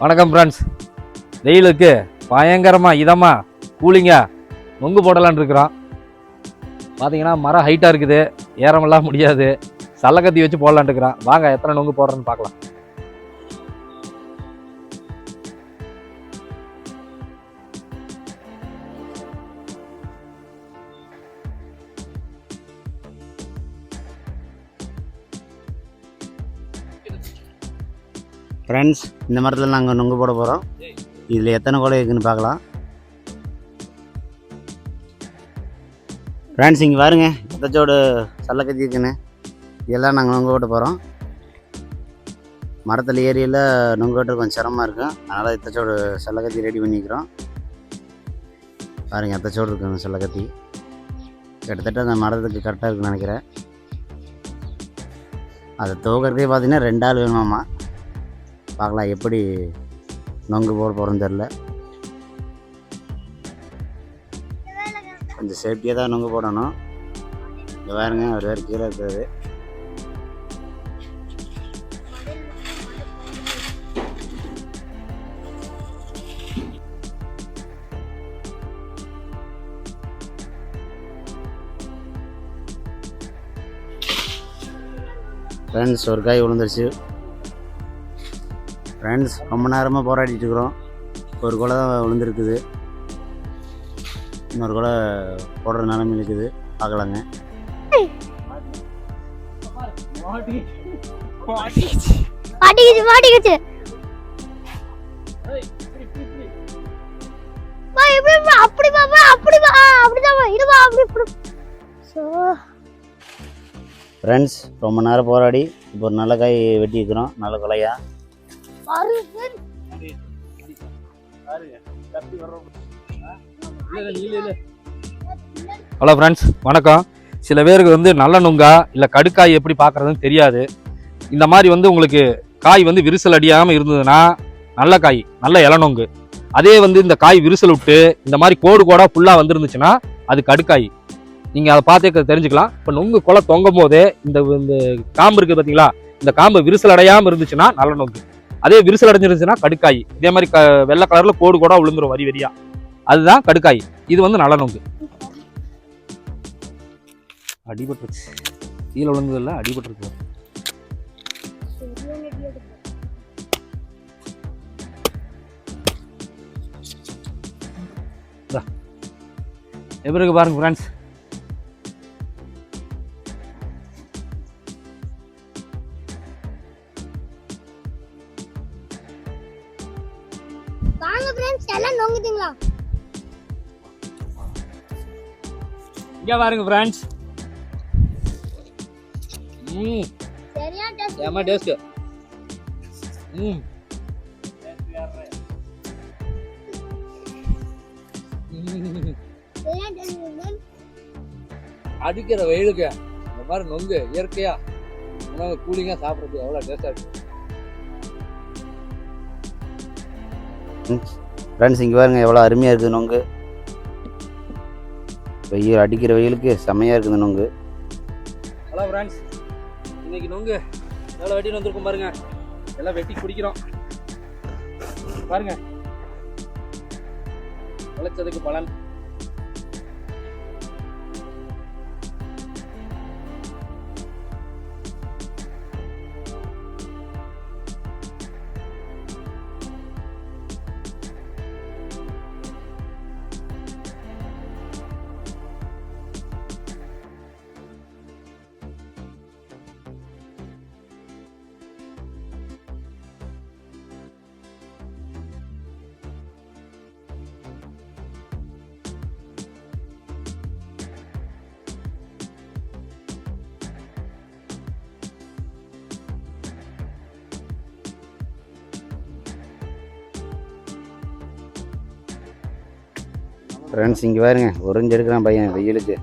வணக்கம் ஃப்ரெண்ட்ஸ் வெயிலுக்கு பயங்கரமாக இதமாக கூலிங்காக நொங்கு போடலான்னு இருக்கிறோம். பார்த்தீங்கன்னா மரம் ஹைட்டாக இருக்குது ஏறமெல்லாம் முடியாது. சல்லக்கத்தி வச்சு போடலான்னு இருக்கிறான் வாங்க எத்தனை நொங்கு போடுறேன்னு பார்க்கலாம். ஃப்ரெண்ட்ஸ் இந்த மரத்தில் நாங்கள் நொங்கு போட போகிறோம் இதில் எத்தனை கொலை இருக்குதுன்னு பார்க்கலாம். ஃப்ரெண்ட்ஸ் இங்கே பாருங்க. எத்தச்சோடு சல்லக்கத்தி இருக்குன்னு. இதெல்லாம் நாங்கள் நொங்கு போட போகிறோம் மரத்தில் ஏரியில் நொங்கு வெட்டுறது கொஞ்சம் சிரமமாக இருக்கும் அதனால் எத்தச்சோடு கத்தி ரெடி பண்ணிக்கிறோம். பாருங்கள் எத்தச்சோடு இருக்குங்க சல்லக்கத்தி. கிட்டத்தட்ட அந்த மரத்துக்கு கரெக்டாக இருக்குன்னு நினைக்கிறேன். அதை துவக்கிறதுக்கே பார்த்தீங்கன்னா ரெண்டு ஆள் வேணுமாம்மா. பார்க்கலாம். எப்படி நொங்கு போட போகிறோன்னு தெரில கொஞ்சம் சேஃப்டியாக தான் நொங்கு போடணும். இங்கே பாருங்க அவர் வேறு கீழே இருக்கிறது ஃப்ரெண்ட்ஸ் ஒரு காய் விழுந்துருச்சு. ஃப்ரெண்ட்ஸ் ரொம்ப நேரமாக போராடிட்டு இருக்கிறோம் ஒரு கொலை தான் விழுந்துருக்குது. இன்னொரு கொலை போடுற நிலமையில் இருக்குது பார்க்கலாங்க. மாட்டிக்கிச்சு மாட்டிக்கிச்சு. அப்படி பாப்பா அப்படி பா அப்படிதான் அப்படி இப்படி. ஃப்ரெண்ட்ஸ் ரொம்ப நேரம் போராடி இப்போ ஒரு நல்ல காய் வெட்டி இருக்கிறோம் நல்ல கொலையா. ஹலோ ஃப்ரெண்ட்ஸ் வணக்கம். சில பேருக்கு வந்து நல்ல நுங்கா இல்லை கடுக்காய் எப்படி பார்க்குறதுன்னு தெரியாது. இந்த மாதிரி வந்து உங்களுக்கு காய் வந்து விரிசல் அடியாமல் இருந்ததுன்னா நல்ல காய் நல்ல இளநொங்கு. அதே வந்து இந்த காய் விரிசல் விட்டு இந்த மாதிரி கோடு கோடாக ஃபுல்லாக வந்துருந்துச்சுன்னா அது கடுக்காய். நீங்கள் அதை பார்த்தே தெரிஞ்சுக்கலாம். இப்போ நொங்கு கொலை தொங்கும் போதே இந்த இந்த காம்பு இருக்குது பார்த்தீங்களா இந்த காம்பு விரிசல் அடையாமல் இருந்துச்சுன்னா நல்ல நொங்கு. அதே விரிசல் அடைஞ்சிருந்துச்சுன்னா கடுக்காய். இதே மாதிரி க வெள்ளை கலரில் கோடு கூட விழுந்துரும் வரி வரியா. அதுதான் கடுக்காய். இது வந்து நல்ல நொங்கு அடிபட்டுருச்சு. கீழே விழுந்ததில்ல அடிபட்டுருக்கு. எப்படி இருக்கு பாருங்க ஃப்ரெண்ட்ஸ் வாங்க ஃப்ரெண்ட்ஸ் எல்லாம் நோங்குதுங்களா? இங்கே பாருங்க ஃப்ரெண்ட்ஸ் ம். சரியா டேஸ்ட்? ஏமா டேஸ்ட் ம். அடிக்கிற வெயிலுக்கு இந்த மாதிரி நொங்கு இயற்கையா உணவு கூலிங்கா சாப்பிட்றது எவ்வளோ டேஸ்டா இருக்கு. ஃப்ரெண்ட்ஸ் இங்கே பாருங்க எவ்வளோ அருமையாக இருக்குது நொங்கு. வெயில் அடிக்கிற வெயிலுக்கு செம்மையாக இருக்குது நொங்கு. ஹலோ ஃப்ரெண்ட்ஸ் இன்னைக்கு நொங்கு எவ்வளோ வெட்டின்னு வந்திருக்கும் பாருங்க. எல்லாம் வெட்டி குடிக்கிறோம். பாருங்க. உழைச்சதுக்கு பலன். ஃப்ரெண்ட்ஸ் இங்கே பாருங்க. உறிஞ்சு பையன் வெயிலுக்கு.